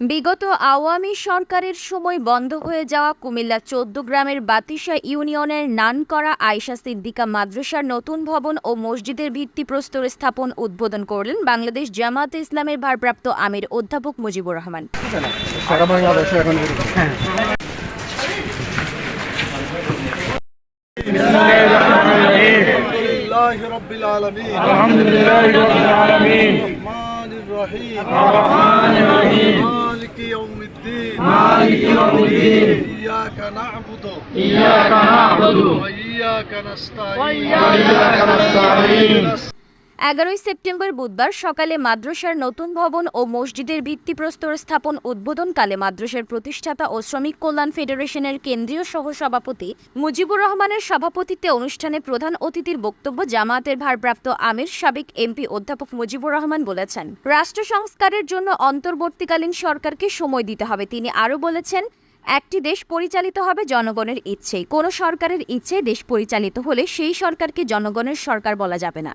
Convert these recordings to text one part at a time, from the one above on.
বিগত আওয়ামী সরকারের সময় বন্ধ হয়ে যাওয়া কুমিল্লা চোদ্দ গ্রামের বাতিশা ইউনিয়নের নানকরা আয়শা সিদ্দিকা মাদ্রাসার নতুন ভবন ও মসজিদের ভিত্তিপ্রস্তর স্থাপন উদ্বোধন করলেন বাংলাদেশ জামাত ইসলামের ভারপ্রাপ্ত আমির অধ্যাপক মুজিবুর রহমান। لله رب العالمين. الحمد لله رب العالمين. الرحمن الرحيم. الرحمن الرحيم. مالك يوم الدين. مالك يوم الدين. إياك نعبد. إياك نعبد. وإياك نستعين. وإياك نستعين. এগারোই সেপ্টেম্বর বুধবার সকালে মাদ্রাসার নতুন ভবন ও মসজিদের ভিত্তিপ্রস্তর স্থাপন উদ্বোধনকালে মাদ্রাসার প্রতিষ্ঠাতা ও শ্রমিক কল্যাণ ফেডারেশনের কেন্দ্রীয় সহসভাপতি মুজিবুর রহমানের সভাপতিত্বে অনুষ্ঠানে প্রধান অতিথির বক্তব্য জামায়াতের ভারপ্রাপ্ত আমির সাবেক এমপি অধ্যাপক মুজিবুর রহমান বলেছেন, রাষ্ট্র সংস্কারের জন্য অন্তর্বর্তীকালীন সরকারকে সময় দিতে হবে। তিনি আরও বলেছেন, একটি দেশ পরিচালিত হবে জনগণের ইচ্ছে কোনো সরকারের ইচ্ছে দেশ পরিচালিত হলে সেই সরকারকে জনগণের সরকার বলা যাবে না।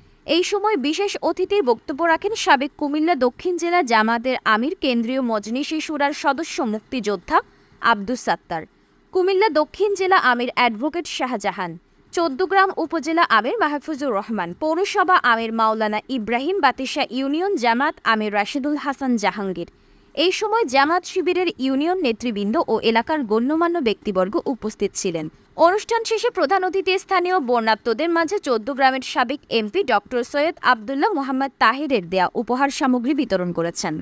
এই সময় বিশেষ অতিথির বক্তব্য রাখেন সাবেক কুমিল্লা দক্ষিণ জেলা জামাতের আমির, কেন্দ্রীয় মজনি শিশুরার সদস্য মুক্তিযোদ্ধা আব্দুস সাত্তার, কুমিল্লা দক্ষিণ জেলা আমির অ্যাডভোকেট শাহজাহান চৌদ্দগ্রাম উপজেলা আমির মাহফুজুর রহমান, পৌরসভা আমির মাওলানা ইব্রাহিম বাতিশা ইউনিয়ন জামাত আমির রাশিদুল হাসান জাহাঙ্গীর এই সময় জামাত শিবিরের ইউনিয়ন নেতৃবৃন্দ ও এলাকার গণ্যমান্য ব্যক্তিবর্গ উপস্থিত ছিলেন। অনুষ্ঠান শেষে প্রধান অতিথি স্থানীয় বর্ণাত্মদের মাঝে চোদ্দ গ্রামের সাবেক এমপি ডক্টর সৈয়দ আবদুল্লাহ মোহাম্মদ তাহিরের দেয়া উপহার সামগ্রী বিতরণ করেছেন।